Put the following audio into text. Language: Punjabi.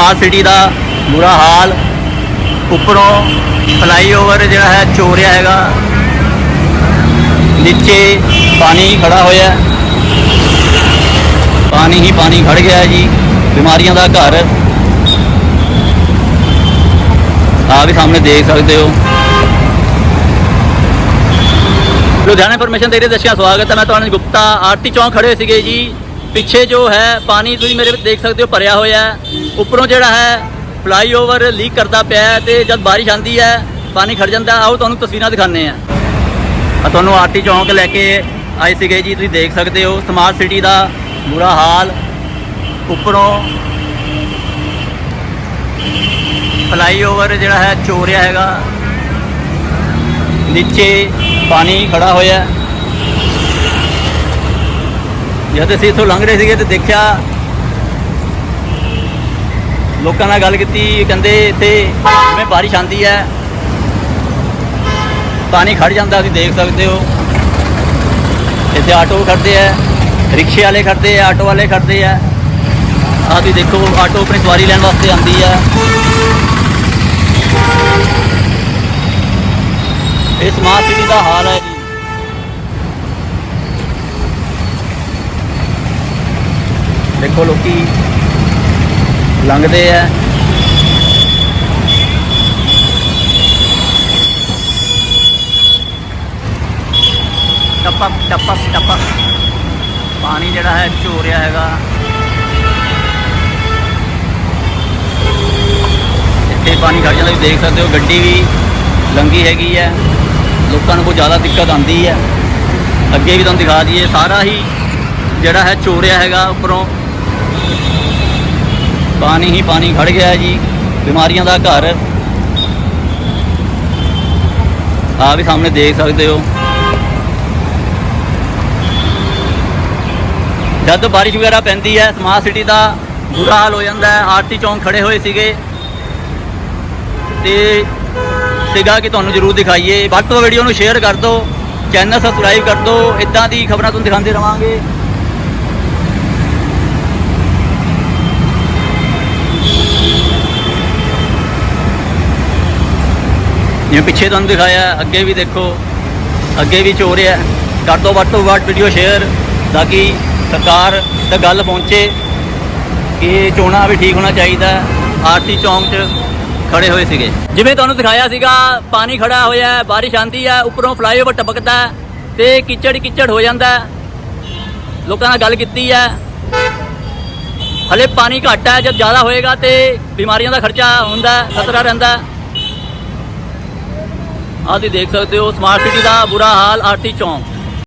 ਸਮਾਰਟ ਸਿਟੀ ਦਾ ਬੁਰਾ ਹਾਲ, ਉੱਪਰੋਂ ਫਲਾਈਓਵਰ ਜਿਹੜਾ ਹੈ ਚੋਰਿਆ ਹੈਗਾ। ਨੀਚੇ ਪਾਣੀ ਖੜਾ ਹੋਇਆ ਪਾਣੀ ਹੀ ਪਾਣੀ ਖੜ ਗਿਆ ਜੀ, ਬਿਮਾਰੀਆਂ ਦਾ ਘਰ। ਆ ਵੀ ਸਾਹਮਣੇ ਦੇਖ ਸਕਦੇ ਹੋ। ਲੁਧਿਆਣਾ ਇਨਫੋਰਮੇਸ਼ਨ ਦੇ ਰਹੇ ਦਰਸ਼ਕਾਂ ਸਵਾਗਤ ਹੈ। ਮੈਂ ਤੁਹਾਨੂੰ ਗੁਪਤਾ, ਆਰਤੀ ਚੌਂਕ ਖੜੇ ਸੀਗੇ ਜੀ। ਪਿੱਛੇ ਜੋ ਹੈ, ਪਾਣੀ ਤੁਸੀਂ ਮੇਰੇ ਦੇਖ ਸਕਦੇ ਹੋ ਭਰਿਆ ਹੋਇਆ ਹੈ। ਉੱਪਰੋਂ ਜਿਹੜਾ ਹੈ ਫਲਾਈਓਵਰ ਲੀਕ ਕਰਦਾ ਪਿਆ ਹੈ ਤੇ ਜਦ ਬਾਰਿਸ਼ ਆਂਦੀ ਹੈ, ਪਾਣੀ ਖੜ ਜਾਂਦਾ। ਹੈ। ਆਓ ਤੁਹਾਨੂੰ ਤਸਵੀਰਾਂ ਦਿਖਾਉਂਦੇ ਆ ਆ ਤੁਹਾਨੂੰ ਆਰਤੀ ਚੌਂਕ ਲੈ ਕੇ ਆਏ ਸੀਗੇ ਜੀ, ਤੁਸੀਂ ਦੇਖ ਸਕਦੇ ਹੋ। ਸਮਾਰਟ ਸਿਟੀ ਦਾ ਬੁਰਾ ਹਾਲ। ਉੱਪਰੋਂ ਫਲਾਈਓਵਰ ਜਿਹੜਾ ਹੈ ਚੋਰਿਆ ਹੈਗਾ। ਨੀਚੇ ਪਾਣੀ ਖੜਾ ਹੋਇਆ ਹੈ। ਜਦ ਅਸੀਂ ਇੱਥੋਂ ਲੰਘ ਰਹੇ ਸੀਗੇ ਤੇ ਦੇਖਿਆ ਲੋਕਾਂ ਨਾਲ ਗੱਲ ਕੀਤੀ, ਕਹਿੰਦੇ ਇੱਥੇ ਜਿਵੇਂ ਬਾਰਿਸ਼ ਆਂਦੀ ਹੈ, ਪਾਣੀ ਖੜ ਜਾਂਦਾ, ਤੁਸੀਂ ਦੇਖ ਸਕਦੇ ਹੋ। ਇੱਥੇ ਆਟੋ ਖੜਦੇ ਆ, ਰਿਕਸ਼ੇ ਵਾਲੇ ਖੜਦੇ ਆ, ਆਟੋ ਵਾਲੇ ਖੜਦੇ ਆ। ਆਹ ਤੁਸੀਂ ਦੇਖੋ, ਆਟੋ ਆਪਣੀ ਸਵਾਰੀ ਲੈਣ ਵਾਸਤੇ ਆਂਦੀ ਆ। ਇਹ ਸਮਾਰਟ ਸਿਟੀ ਦਾ ਹਾਲ ਹੈ ਜੀ। ਦੇਖੋ ਲੋਕੀ ਲੰਘਦੇ ਆ। ਟੱਪਾ ਟੱਪਾ ਟੱਪਾ। ਪਾਣੀ ਜਿਹੜਾ ਹੈ ਝੋ ਰਿਹਾ ਹੈਗਾ। ਇੱਥੇ ਪਾਣੀ ਖੜ ਜਾਂਦਾ, ਤੁਸੀਂ ਦੇਖ ਸਕਦੇ ਹੋ, ਗੱਡੀ ਵੀ ਲੰਗੀ ਹੈਗੀ ਹੈ। ਲੋਕਾਂ ਨੂੰ ਕੋਈ ਜ਼ਿਆਦਾ ਦਿੱਕਤ ਆਉਂਦੀ ਹੈ। ਅੱਗੇ ਵੀ ਤੁਹਾਨੂੰ ਦਿਖਾ ਦਈਏ, ਸਾਰਾ ਹੀ ਜਿਹੜਾ ਹੈ ਚੋਰਿਆ ਹੈਗਾ, ਉੱਪਰੋਂ ਪਾਣੀ ਹੀ ਪਾਣੀ ਖੜ ਗਿਆ ਜੀ, ਬਿਮਾਰੀਆਂ ਦਾ ਘਰ। ਆ ਵੀ ਸਾਹਮਣੇ ਦੇਖ ਸਕਦੇ ਹੋ। ਜਦ ਬਾਰਿਸ਼ ਵਗੈਰਾ ਪੈਂਦੀ ਹੈ ਸਮਾਰਟ ਸਿਟੀ ਦਾ ਬੁਰਾ ਹਾਲ ਹੋ ਜਾਂਦਾ ਹੈ। ਆਰਤੀ ਚੌਂਕ ਖੜੇ ਹੋਏ ਸੀਗੇ। ਤੇ ਸੀਗਾ ਕਿ ਤੁਹਾਨੂੰ ਜ਼ਰੂਰ ਦਿਖਾਈਏ। ਵੱਧ ਤੋਂ ਵੀਡੀਓ ਨੂੰ ਸ਼ੇਅਰ ਕਰ ਦਿਓ ਚੈਨਲ ਸਬਸਕ੍ਰਾਈਬ ਕਰ ਦਿਓ। ਇਦਾਂ ਦੀ ਖਬਰਾਂ ਤੁਹਾਨੂੰ ਦਿਖਾਉਂਦੇ ਰਵਾਂਗੇ। ਜਿਵੇਂ ਪਿੱਛੇ ਤੁਹਾਨੂੰ ਦਿਖਾਇਆ, ਅੱਗੇ ਵੀ ਦੇਖੋ, ਅੱਗੇ ਵੀ ਚੋਰ ਹੈ ਕਰ ਦਿਓ ਵੱਧ ਤੋਂ ਵੱਧ ਵੀਡੀਓ ਸ਼ੇਅਰ ਤਾਂ ਕਿ ਸਰਕਾਰ ਤੱਕ ਗੱਲ ਪਹੁੰਚੇ ਕਿ ਚੋਣਾ ਵੀ ਠੀਕ ਹੋਣਾ ਚਾਹੀਦਾ। ਆਰਤੀ ਚੌਂਕ 'ਚ ਖੜੇ ਹੋਏ ਸੀਗੇ। ਜਿਵੇਂ ਤੁਹਾਨੂੰ ਦਿਖਾਇਆ ਸੀਗਾ, ਪਾਣੀ ਖੜਾ ਹੋਇਆ ਬਾਰਿਸ਼ ਆਂਦੀ ਹੈ, ਉੱਪਰੋਂ ਫਲਾਈਓਵਰ ਟਪਕਦਾ ਹੈ ਤੇ ਕਿਚੜ ਕਿਚੜ ਹੋ ਜਾਂਦਾ ਲੋਕਾਂ ਨਾਲ ਗੱਲ ਕੀਤੀ ਹੈ। ਹਲੇ ਪਾਣੀ ਘੱਟ ਹੈ, ਜਦ ਜ਼ਿਆਦਾ ਹੋਏਗਾ ਤੇ ਬਿਮਾਰੀਆਂ ਦਾ ਖਰਚਾ ਹੁੰਦਾ ਖਤਰਾ ਰਹਿੰਦਾ ਆਹ ਤੁਸੀਂ ਦੇਖ ਸਕਦੇ ਹੋ ਸਮਾਰਟ ਸਿਟੀ ਦਾ ਬੁਰਾ ਹਾਲ ਆਰਟੀ ਚੌਂਕ।